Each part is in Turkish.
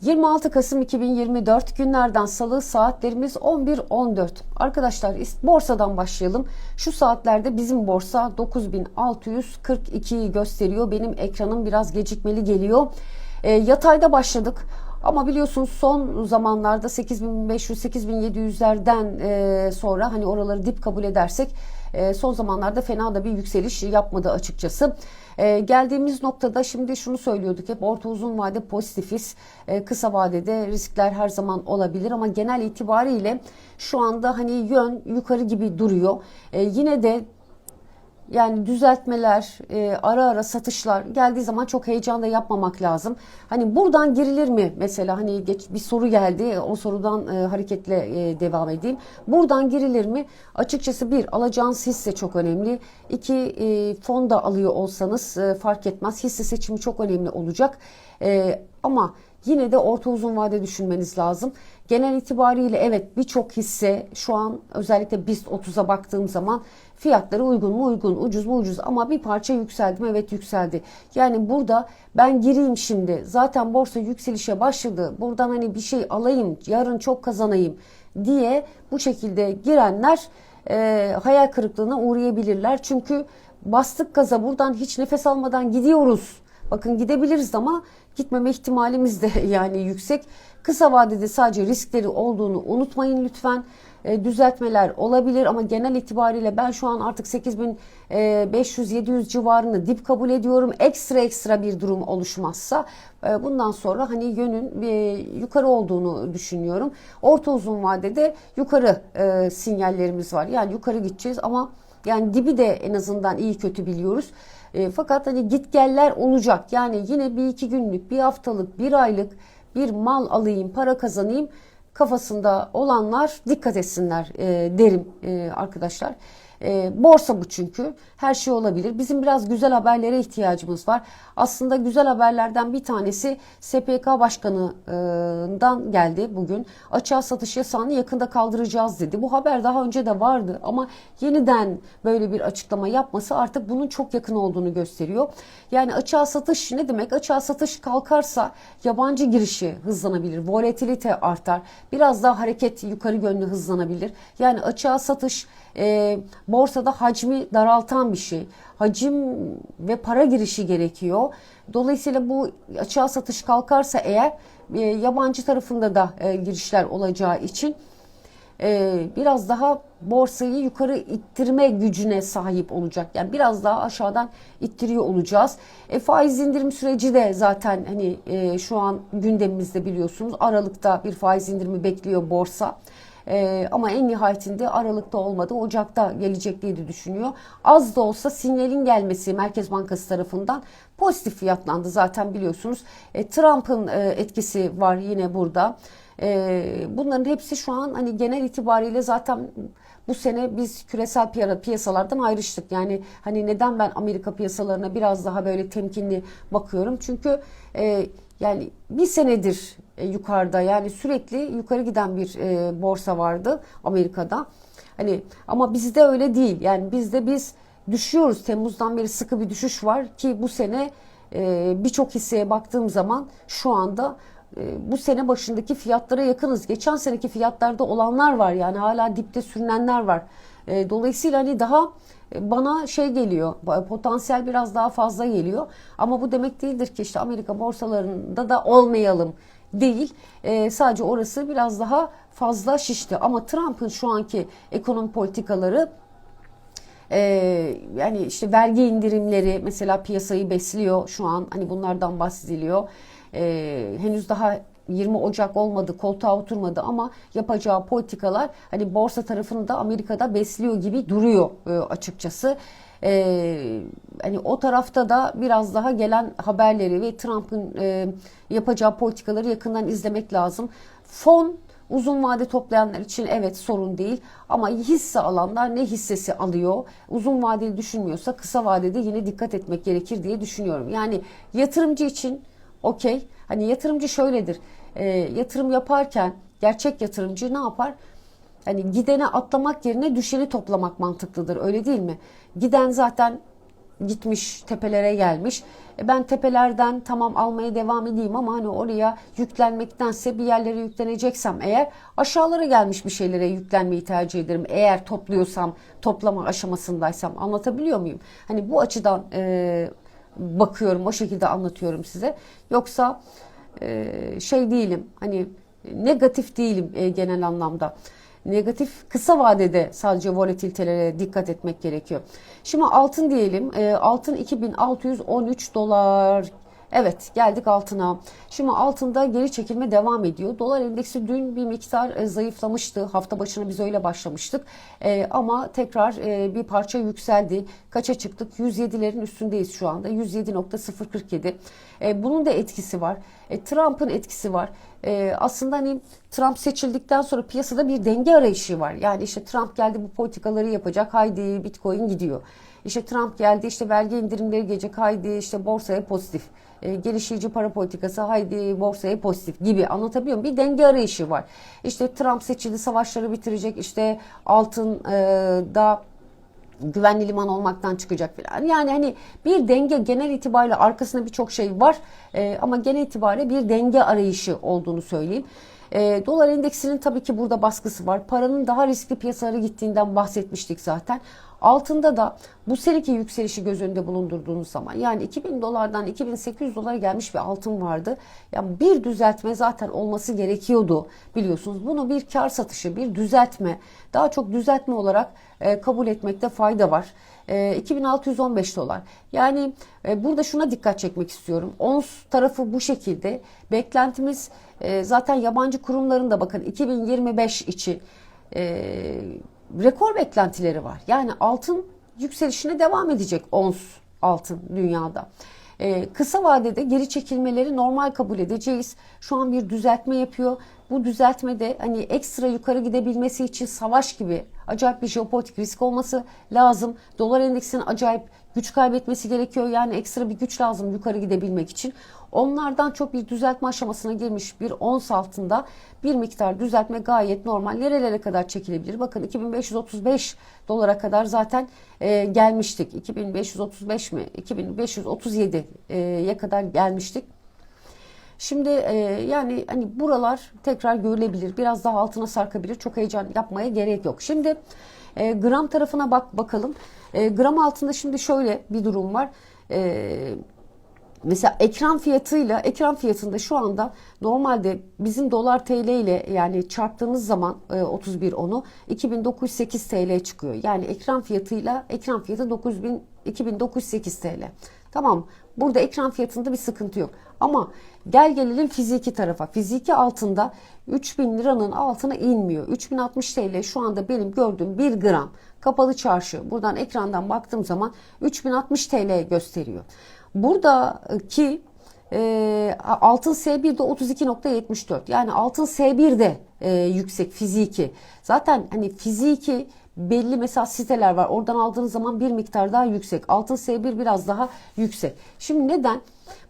26 Kasım 2024 günlerden salı saatlerimiz 11.14. Arkadaşlar borsadan başlayalım. Şu saatlerde bizim borsa 9642'yi gösteriyor. Benim ekranım biraz gecikmeli geliyor. E, yatayda başladık. Ama biliyorsunuz son zamanlarda 8500-8700'lerden e, sonra hani oraları dip kabul edersek e, son zamanlarda fena da bir yükseliş yapmadı açıkçası. E, geldiğimiz noktada şimdi şunu söylüyorduk hep orta uzun vade pozitifiz. E, kısa vadede riskler her zaman olabilir ama genel itibariyle şu anda hani yön yukarı gibi duruyor. E, yine de yani düzeltmeler, e, ara ara satışlar geldiği zaman çok heyecan da yapmamak lazım. Hani buradan girilir mi mesela hani geç, bir soru geldi o sorudan e, hareketle e, devam edeyim. Buradan girilir mi? Açıkçası bir alacağınız hisse çok önemli. İki e, fon da alıyor olsanız e, fark etmez. Hisse seçimi çok önemli olacak. E, ama yine de orta uzun vade düşünmeniz lazım. Genel itibariyle evet birçok hisse şu an özellikle BIST 30'a baktığım zaman fiyatları uygun mu uygun, ucuz mu ucuz ama bir parça yükseldi mi? Evet yükseldi. Yani burada ben gireyim şimdi zaten borsa yükselişe başladı. Buradan hani bir şey alayım, yarın çok kazanayım diye bu şekilde girenler e, hayal kırıklığına uğrayabilirler. Çünkü bastık gaza buradan hiç nefes almadan gidiyoruz. Bakın gidebiliriz ama gitmeme ihtimalimiz de yani yüksek. Kısa vadede sadece riskleri olduğunu unutmayın lütfen. E, düzeltmeler olabilir ama genel itibariyle ben şu an artık 8500-700 civarını dip kabul ediyorum. Ekstra ekstra bir durum oluşmazsa e, bundan sonra hani yönün e, yukarı olduğunu düşünüyorum. Orta uzun vadede yukarı e, sinyallerimiz var. Yani yukarı gideceğiz ama yani dibi de en azından iyi kötü biliyoruz. E, fakat hani git geller olacak. Yani yine bir iki günlük, bir haftalık, bir aylık bir mal alayım, para kazanayım kafasında olanlar dikkat etsinler e, derim e, arkadaşlar. E, borsa bu çünkü. Her şey olabilir. Bizim biraz güzel haberlere ihtiyacımız var. Aslında güzel haberlerden bir tanesi SPK Başkanı'ndan geldi bugün. Açığa satış yasağını yakında kaldıracağız dedi. Bu haber daha önce de vardı ama yeniden böyle bir açıklama yapması artık bunun çok yakın olduğunu gösteriyor. Yani açığa satış ne demek? Açığa satış kalkarsa yabancı girişi hızlanabilir. Volatilite artar. Biraz daha hareket yukarı yönlü hızlanabilir. Yani açığa satış e, borsada hacmi daraltan bir şey. Hacim ve para girişi gerekiyor. Dolayısıyla bu açığa satış kalkarsa eğer e, yabancı tarafında da e, girişler olacağı için e, biraz daha borsayı yukarı ittirme gücüne sahip olacak. Yani biraz daha aşağıdan ittiriyor olacağız. E, faiz indirim süreci de zaten hani e, şu an gündemimizde biliyorsunuz. Aralıkta bir faiz indirimi bekliyor borsa. Ee, ama en nihayetinde Aralık'ta olmadı. Ocak'ta gelecek diye düşünüyor. Az da olsa sinyalin gelmesi Merkez Bankası tarafından pozitif fiyatlandı zaten biliyorsunuz. E, Trump'ın e, etkisi var yine burada. E, bunların hepsi şu an hani genel itibariyle zaten bu sene biz küresel piyasalardan ayrıştık. Yani hani neden ben Amerika piyasalarına biraz daha böyle temkinli bakıyorum? Çünkü e, yani bir senedir e, yukarıda yani sürekli yukarı giden bir e, borsa vardı Amerika'da. Hani ama bizde öyle değil. Yani bizde biz düşüyoruz. Temmuz'dan beri sıkı bir düşüş var ki bu sene e, birçok hisseye baktığım zaman şu anda e, bu sene başındaki fiyatlara yakınız. Geçen seneki fiyatlarda olanlar var yani hala dipte sürünenler var. E, dolayısıyla hani daha bana şey geliyor, potansiyel biraz daha fazla geliyor. Ama bu demek değildir ki işte Amerika borsalarında da olmayalım değil. E, sadece orası biraz daha fazla şişti. Ama Trump'ın şu anki ekonomi politikaları e, yani işte vergi indirimleri mesela piyasayı besliyor şu an hani bunlardan bahsediliyor. E, henüz daha 20 Ocak olmadı, koltuğa oturmadı ama yapacağı politikalar hani borsa tarafını da Amerika'da besliyor gibi duruyor e, açıkçası. E, hani o tarafta da biraz daha gelen haberleri ve Trump'ın e, yapacağı politikaları yakından izlemek lazım. Fon Uzun vade toplayanlar için evet sorun değil ama hisse alanlar ne hissesi alıyor? Uzun vadeli düşünmüyorsa kısa vadede yine dikkat etmek gerekir diye düşünüyorum. Yani yatırımcı için okey. Hani yatırımcı şöyledir. E, yatırım yaparken gerçek yatırımcı ne yapar? Hani gidene atlamak yerine düşeni toplamak mantıklıdır. Öyle değil mi? Giden zaten gitmiş tepelere gelmiş. E ben tepelerden tamam almaya devam edeyim ama hani oraya yüklenmektense bir yerlere yükleneceksem eğer aşağılara gelmiş bir şeylere yüklenmeyi tercih ederim. Eğer topluyorsam toplama aşamasındaysam anlatabiliyor muyum? Hani bu açıdan e, bakıyorum o şekilde anlatıyorum size. Yoksa şey değilim hani negatif değilim e, genel anlamda. Negatif kısa vadede sadece volatilitelere dikkat etmek gerekiyor. Şimdi altın diyelim. E, altın 2613 dolar. Evet geldik altına. Şimdi altında geri çekilme devam ediyor. Dolar endeksi dün bir miktar e, zayıflamıştı. Hafta başına biz öyle başlamıştık. E, ama tekrar e, bir parça yükseldi. Kaça çıktık? 107'lerin üstündeyiz şu anda. 107.047. E, bunun da etkisi var. E, Trump'ın etkisi var. E, aslında hani Trump seçildikten sonra piyasada bir denge arayışı var. Yani işte Trump geldi bu politikaları yapacak. Haydi Bitcoin gidiyor. İşte Trump geldi işte vergi indirimleri gelecek. Haydi işte borsaya pozitif. E, gelişici para politikası haydi borsaya pozitif gibi anlatabiliyor muyum? Bir denge arayışı var. İşte Trump seçildi savaşları bitirecek. İşte altın e, da güvenli liman olmaktan çıkacak falan. Yani hani bir denge genel itibariyle arkasında birçok şey var e, ama genel itibariyle bir denge arayışı olduğunu söyleyeyim. E, dolar endeksinin tabii ki burada baskısı var. Paranın daha riskli piyasalara gittiğinden bahsetmiştik zaten. Altında da bu seneki yükselişi göz önünde bulundurduğunuz zaman yani 2000 dolardan 2800 dolara gelmiş bir altın vardı. Yani bir düzeltme zaten olması gerekiyordu biliyorsunuz. Bunu bir kar satışı, bir düzeltme, daha çok düzeltme olarak e, kabul etmekte fayda var. E, 2615 dolar. Yani e, burada şuna dikkat çekmek istiyorum. Ons tarafı bu şekilde. Beklentimiz e, zaten yabancı kurumların da bakın 2025 için e, rekor beklentileri var. Yani altın yükselişine devam edecek ons altın dünyada. Ee, kısa vadede geri çekilmeleri normal kabul edeceğiz. Şu an bir düzeltme yapıyor. Bu düzeltmede hani ekstra yukarı gidebilmesi için savaş gibi acayip bir jeopolitik risk olması lazım. Dolar endeksinin acayip güç kaybetmesi gerekiyor. Yani ekstra bir güç lazım yukarı gidebilmek için. Onlardan çok bir düzeltme aşamasına girmiş bir ons altında bir miktar düzeltme gayet normal. Nerelere kadar çekilebilir? Bakın 2535 dolara kadar zaten e, gelmiştik. 2535 mi? 2537'ye kadar gelmiştik. Şimdi e, yani hani buralar tekrar görülebilir. Biraz daha altına sarkabilir. Çok heyecan yapmaya gerek yok. Şimdi e, gram tarafına bak bakalım. E, gram altında şimdi şöyle bir durum var. E, Mesela ekran fiyatıyla ekran fiyatında şu anda normalde bizim dolar TL ile yani çarptığımız zaman e, 31 onu 2908 TL çıkıyor. Yani ekran fiyatıyla ekran fiyatı 9000 2908 TL. Tamam. Burada ekran fiyatında bir sıkıntı yok. Ama gel gelelim fiziki tarafa. Fiziki altında 3000 liranın altına inmiyor. 3060 TL şu anda benim gördüğüm 1 gram kapalı çarşı. Buradan ekrandan baktığım zaman 3060 TL gösteriyor. Buradaki e, altın S1'de 32.74 yani altın S1'de e, yüksek fiziki. Zaten hani fiziki belli mesela siteler var. Oradan aldığınız zaman bir miktar daha yüksek. Altın S1 biraz daha yüksek. Şimdi neden?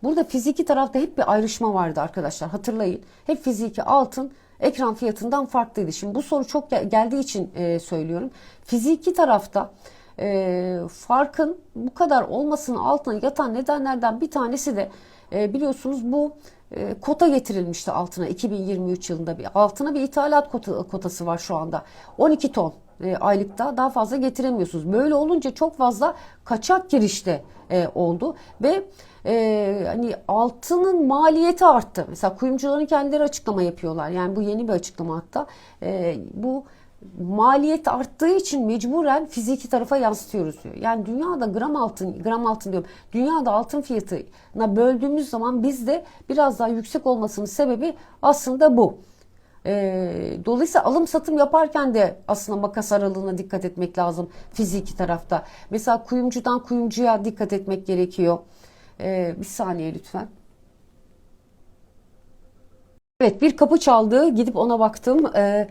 Burada fiziki tarafta hep bir ayrışma vardı arkadaşlar. Hatırlayın. Hep fiziki altın ekran fiyatından farklıydı. Şimdi bu soru çok geldiği için e, söylüyorum. Fiziki tarafta e, farkın bu kadar olmasının altına yatan nedenlerden bir tanesi de e, biliyorsunuz bu e, kota getirilmişti altına 2023 yılında bir altına bir ithalat kota, kotası var şu anda 12 ton e, aylıkta daha fazla getiremiyorsunuz. Böyle olunca çok fazla kaçak girişte e, oldu ve e, hani altının maliyeti arttı. Mesela kuyumcuların kendileri açıklama yapıyorlar. Yani bu yeni bir açıklama hatta. E, bu maliyet arttığı için mecburen fiziki tarafa yansıtıyoruz diyor. Yani dünyada gram altın, gram altın diyorum. Dünyada altın fiyatına böldüğümüz zaman bizde biraz daha yüksek olmasının sebebi aslında bu. E, dolayısıyla alım satım yaparken de aslında makas aralığına dikkat etmek lazım fiziki tarafta. Mesela kuyumcudan kuyumcuya dikkat etmek gerekiyor. E, bir saniye lütfen. Evet bir kapı çaldı gidip ona baktım. E,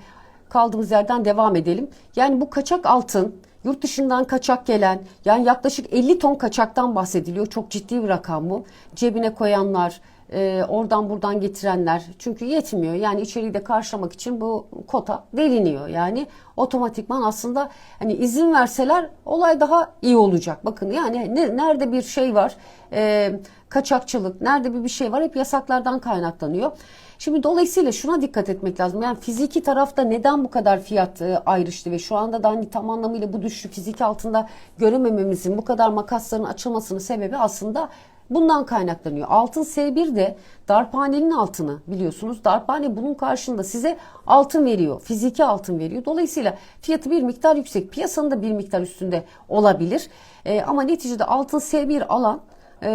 kaldığımız yerden devam edelim. Yani bu kaçak altın yurt dışından kaçak gelen yani yaklaşık 50 ton kaçaktan bahsediliyor. Çok ciddi bir rakam bu. Cebine koyanlar, e, oradan buradan getirenler çünkü yetmiyor. Yani içeriği de karşılamak için bu kota deliniyor. Yani otomatikman aslında hani izin verseler olay daha iyi olacak. Bakın yani ne, nerede bir şey var e, kaçakçılık nerede bir bir şey var hep yasaklardan kaynaklanıyor. Şimdi dolayısıyla şuna dikkat etmek lazım. Yani fiziki tarafta neden bu kadar fiyat e, ayrıştı ve şu anda da hani tam anlamıyla bu düşüşü fiziki altında göremememizin bu kadar makasların açılmasının sebebi aslında bundan kaynaklanıyor. Altın S1 de darphanenin altını biliyorsunuz. Darphane bunun karşında size altın veriyor. Fiziki altın veriyor. Dolayısıyla fiyatı bir miktar yüksek. Piyasanın da bir miktar üstünde olabilir. E, ama neticede altın S1 alan e,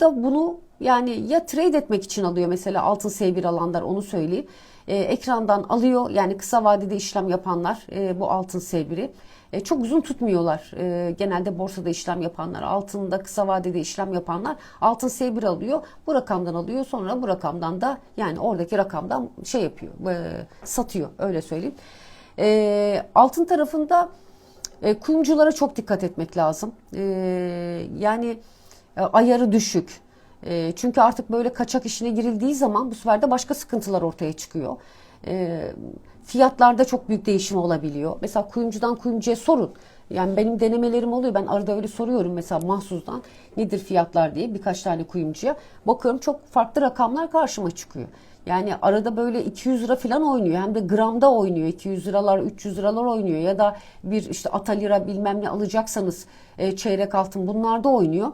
da bunu yani ya trade etmek için alıyor mesela altın S1 alanlar onu söyleyeyim. E, ekrandan alıyor yani kısa vadede işlem yapanlar e, bu altın S1'i. E, çok uzun tutmuyorlar. E, genelde borsada işlem yapanlar, altında kısa vadede işlem yapanlar altın S1 alıyor. Bu rakamdan alıyor. Sonra bu rakamdan da yani oradaki rakamdan şey yapıyor, e, satıyor öyle söyleyeyim. E, altın tarafında e, kuyumculara çok dikkat etmek lazım. E, yani e, ayarı düşük. E, çünkü artık böyle kaçak işine girildiği zaman bu sefer de başka sıkıntılar ortaya çıkıyor. E, fiyatlarda çok büyük değişim olabiliyor. Mesela kuyumcudan kuyumcuya sorun. Yani benim denemelerim oluyor. Ben arada öyle soruyorum mesela mahsusdan nedir fiyatlar diye birkaç tane kuyumcuya. Bakıyorum çok farklı rakamlar karşıma çıkıyor. Yani arada böyle 200 lira falan oynuyor. Hem de gramda oynuyor. 200 liralar, 300 liralar oynuyor. Ya da bir işte atalira bilmem ne alacaksanız e, çeyrek altın bunlarda oynuyor.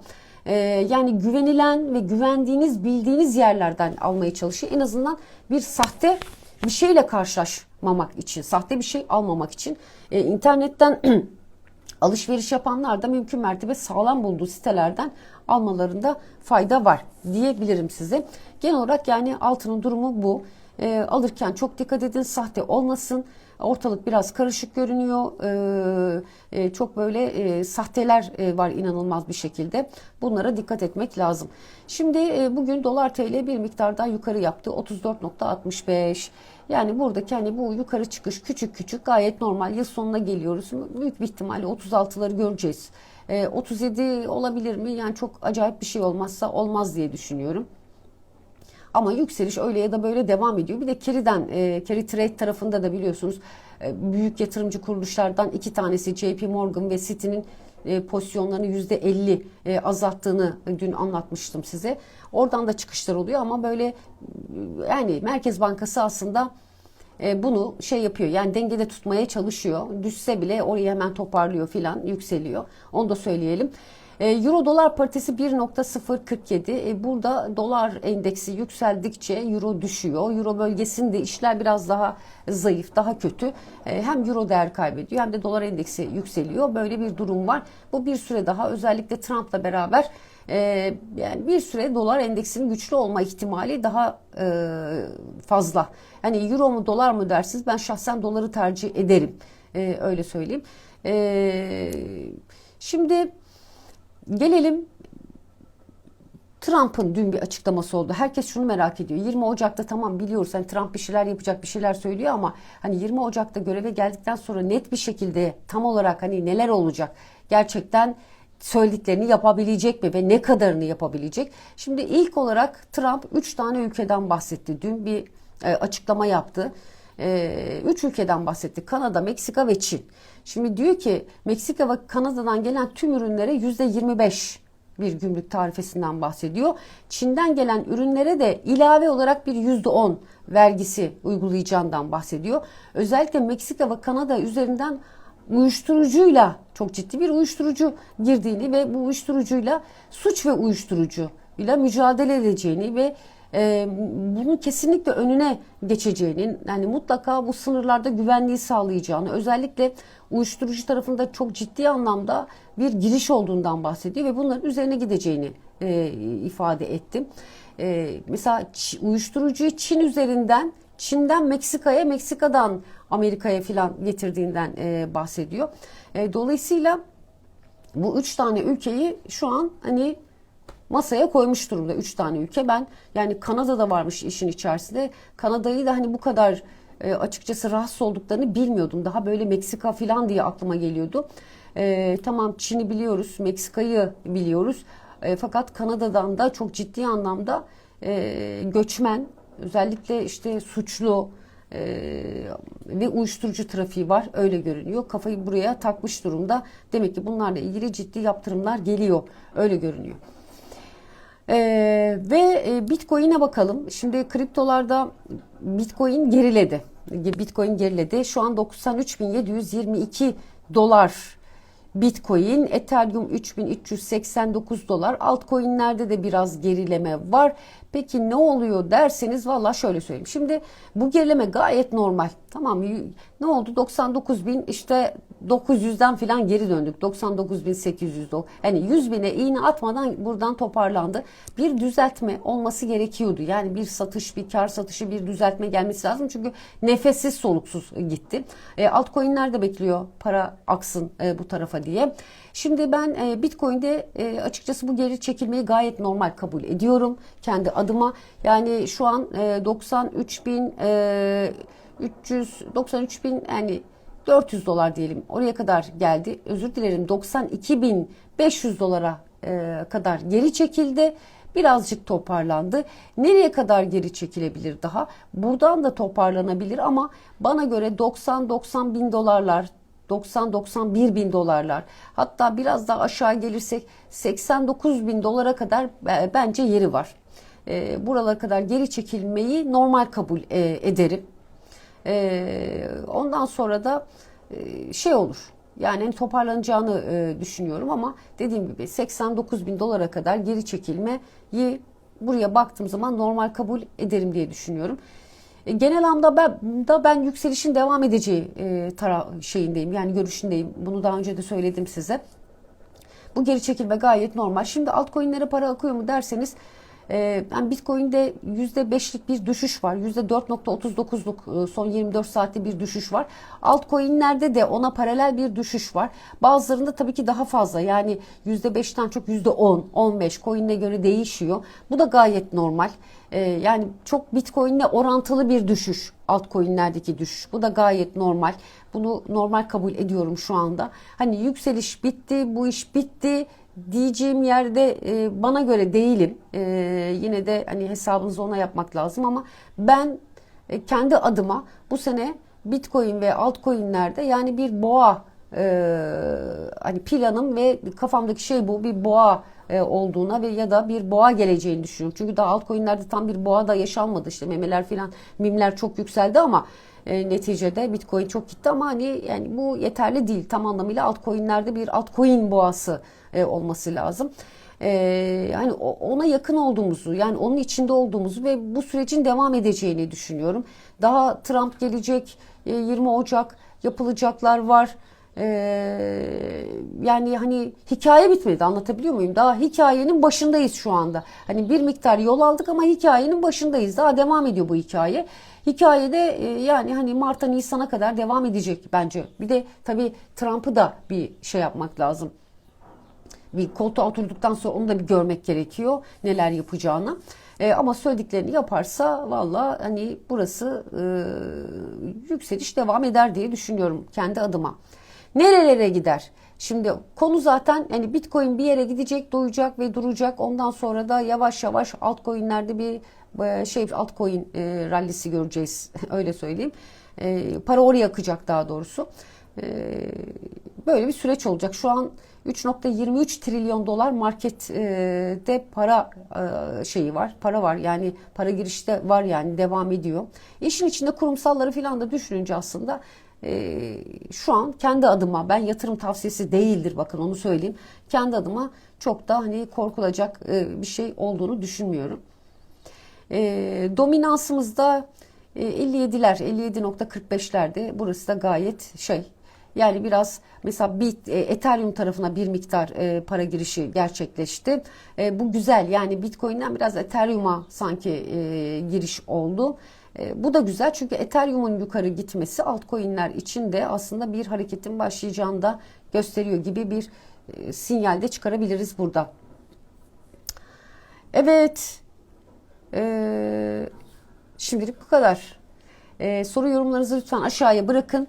E, yani güvenilen ve güvendiğiniz, bildiğiniz yerlerden almaya çalışıyor. En azından bir sahte bir şeyle karşılaşmamak için, sahte bir şey almamak için e, internetten alışveriş yapanlar da mümkün mertebe sağlam bulduğu sitelerden almalarında fayda var diyebilirim size. Genel olarak yani altının durumu bu. E, alırken çok dikkat edin sahte olmasın. Ortalık biraz karışık görünüyor. E, e, çok böyle e, sahteler e, var inanılmaz bir şekilde. Bunlara dikkat etmek lazım. Şimdi e, bugün dolar TL bir miktar daha yukarı yaptı. 34.65. Yani buradaki hani bu yukarı çıkış küçük küçük gayet normal. Yıl sonuna geliyoruz. Büyük bir ihtimalle 36'ları göreceğiz. E, 37 olabilir mi? Yani çok acayip bir şey olmazsa olmaz diye düşünüyorum. Ama yükseliş öyle ya da böyle devam ediyor. Bir de Kerry'den, e, Kerry Trade tarafında da biliyorsunuz e, büyük yatırımcı kuruluşlardan iki tanesi JP Morgan ve Citi'nin e, pozisyonlarını %50 e, azalttığını dün anlatmıştım size. Oradan da çıkışlar oluyor ama böyle e, yani Merkez Bankası aslında e, bunu şey yapıyor yani dengede tutmaya çalışıyor. Düşse bile orayı hemen toparlıyor filan yükseliyor. Onu da söyleyelim. E, Euro dolar paritesi 1.047. E, burada dolar endeksi yükseldikçe euro düşüyor. Euro bölgesinde işler biraz daha zayıf, daha kötü. E, hem euro değer kaybediyor hem de dolar endeksi yükseliyor. Böyle bir durum var. Bu bir süre daha özellikle Trump'la beraber yani bir süre dolar endeksinin güçlü olma ihtimali daha fazla. Hani euro mu dolar mı dersiniz? Ben şahsen doları tercih ederim. öyle söyleyeyim. şimdi Gelelim Trump'ın dün bir açıklaması oldu. Herkes şunu merak ediyor. 20 Ocak'ta tamam biliyoruz hani Trump bir şeyler yapacak bir şeyler söylüyor ama hani 20 Ocak'ta göreve geldikten sonra net bir şekilde tam olarak hani neler olacak? Gerçekten söylediklerini yapabilecek mi ve ne kadarını yapabilecek? Şimdi ilk olarak Trump 3 tane ülkeden bahsetti. Dün bir e, açıklama yaptı. E, üç ülkeden bahsetti. Kanada, Meksika ve Çin. Şimdi diyor ki Meksika ve Kanada'dan gelen tüm ürünlere yüzde 25 bir gümrük tarifesinden bahsediyor. Çin'den gelen ürünlere de ilave olarak bir yüzde 10 vergisi uygulayacağından bahsediyor. Özellikle Meksika ve Kanada üzerinden uyuşturucuyla çok ciddi bir uyuşturucu girdiğini ve bu uyuşturucuyla suç ve uyuşturucu ile mücadele edeceğini ve e, bunun kesinlikle önüne geçeceğini, yani mutlaka bu sınırlarda güvenliği sağlayacağını, özellikle uyuşturucu tarafında çok ciddi anlamda bir giriş olduğundan bahsediyor ve bunların üzerine gideceğini e, ifade ettim. E, mesela uyuşturucuyu Çin üzerinden Çin'den Meksika'ya, Meksika'dan Amerika'ya filan getirdiğinden e, bahsediyor. E, dolayısıyla bu üç tane ülkeyi şu an hani masaya koymuş durumda 3 tane ülke. Ben yani Kanada'da varmış işin içerisinde. Kanada'yı da hani bu kadar e, açıkçası rahatsız olduklarını bilmiyordum. Daha böyle Meksika falan diye aklıma geliyordu. E, tamam Çin'i biliyoruz, Meksika'yı biliyoruz. E, fakat Kanada'dan da çok ciddi anlamda e, göçmen özellikle işte suçlu e, ve uyuşturucu trafiği var öyle görünüyor. Kafayı buraya takmış durumda. Demek ki bunlarla ilgili ciddi yaptırımlar geliyor öyle görünüyor. Ee, ve e, Bitcoin'e bakalım. Şimdi kriptolarda Bitcoin geriledi. Bitcoin geriledi. Şu an 93.722 dolar Bitcoin, Ethereum 3389 dolar. Altcoin'lerde de biraz gerileme var. Peki ne oluyor derseniz valla şöyle söyleyeyim. Şimdi bu gerileme gayet normal. Tamam ne oldu? 99 bin işte 900'den falan geri döndük. 99.800 yani 100 bine iğne atmadan buradan toparlandı. Bir düzeltme olması gerekiyordu. Yani bir satış, bir kar satışı, bir düzeltme gelmesi lazım. Çünkü nefessiz soluksuz gitti. E, altcoin'ler de bekliyor para aksın e, bu tarafa diye. Şimdi ben e, Bitcoin'de e, açıkçası bu geri çekilmeyi gayet normal kabul ediyorum. Kendi adıma. Yani şu an e, 93 bin e, 300 93 bin yani 400 dolar diyelim oraya kadar geldi. Özür dilerim 92.500 dolara e, kadar geri çekildi. Birazcık toparlandı. Nereye kadar geri çekilebilir daha? Buradan da toparlanabilir ama bana göre 90-90 bin dolarlar 90-91 bin dolarlar hatta biraz daha aşağı gelirsek 89 bin dolara kadar bence yeri var. E, buralara kadar geri çekilmeyi normal kabul e, ederim. E, ondan sonra da e, şey olur. Yani hani toparlanacağını e, düşünüyorum ama dediğim gibi 89 bin dolara kadar geri çekilmeyi buraya baktığım zaman normal kabul ederim diye düşünüyorum. E, genel anlamda ben, da ben yükselişin devam edeceği e, tara şeyindeyim yani görüşündeyim. Bunu daha önce de söyledim size. Bu geri çekilme gayet normal. Şimdi altcoin'lere para akıyor mu derseniz yani Bitcoin'de %5'lik bir düşüş var. %4.39'luk e, son 24 saatte bir düşüş var. Altcoin'lerde de ona paralel bir düşüş var. Bazılarında tabii ki daha fazla. Yani %5'ten çok %10, 15 coin'e göre değişiyor. Bu da gayet normal. Ee, yani çok Bitcoin'le orantılı bir düşüş. Altcoin'lerdeki düşüş. Bu da gayet normal. Bunu normal kabul ediyorum şu anda. Hani yükseliş bitti, bu iş bitti diyeceğim yerde e, bana göre değilim. E, yine de hani hesabınızı ona yapmak lazım ama ben e, kendi adıma bu sene Bitcoin ve altcoin'lerde yani bir boğa e, hani planım ve kafamdaki şey bu bir boğa e, olduğuna ve ya da bir boğa geleceğini düşünüyorum. Çünkü daha altcoin'lerde tam bir boğa da yaşanmadı işte memeler filan mimler çok yükseldi ama e, neticede Bitcoin çok gitti ama hani yani bu yeterli değil. Tam anlamıyla altcoin'lerde bir altcoin boğası e, olması lazım. E, yani ona yakın olduğumuzu yani onun içinde olduğumuzu ve bu sürecin devam edeceğini düşünüyorum. Daha Trump gelecek e, 20 Ocak yapılacaklar var. Yani hani hikaye bitmedi anlatabiliyor muyum? Daha hikayenin başındayız şu anda. Hani bir miktar yol aldık ama hikayenin başındayız. Daha devam ediyor bu hikaye. Hikayede e, yani hani Mart'a Nisan'a kadar devam edecek bence. Bir de tabii Trump'ı da bir şey yapmak lazım. Bir koltuğa oturduktan sonra onu da bir görmek gerekiyor neler yapacağını. E, ama söylediklerini yaparsa valla hani burası e, yükseliş devam eder diye düşünüyorum kendi adıma. Nerelere gider? Şimdi konu zaten hani Bitcoin bir yere gidecek, doyacak ve duracak. Ondan sonra da yavaş yavaş altcoin'lerde bir e, şey altcoin e, rallisi göreceğiz. Öyle söyleyeyim. E, para oraya akacak daha doğrusu. E, böyle bir süreç olacak. Şu an 3.23 trilyon dolar markette para e, şeyi var. Para var. Yani para girişte var yani devam ediyor. İşin içinde kurumsalları falan da düşününce aslında e, şu an kendi adıma ben yatırım tavsiyesi değildir bakın onu söyleyeyim. Kendi adıma çok da hani korkulacak e, bir şey olduğunu düşünmüyorum. Dominansımızda e, 57'ler 57.45'lerde burası da gayet şey yani biraz mesela Bit, e, Ethereum tarafına bir miktar e, para girişi gerçekleşti. E, bu güzel yani Bitcoin'den biraz Ethereum'a sanki e, giriş oldu. E, bu da güzel çünkü Ethereum'un yukarı gitmesi altcoin'ler için de aslında bir hareketin başlayacağını da gösteriyor gibi bir e, sinyal de çıkarabiliriz burada. Evet. E, şimdilik bu kadar. E, soru yorumlarınızı lütfen aşağıya bırakın.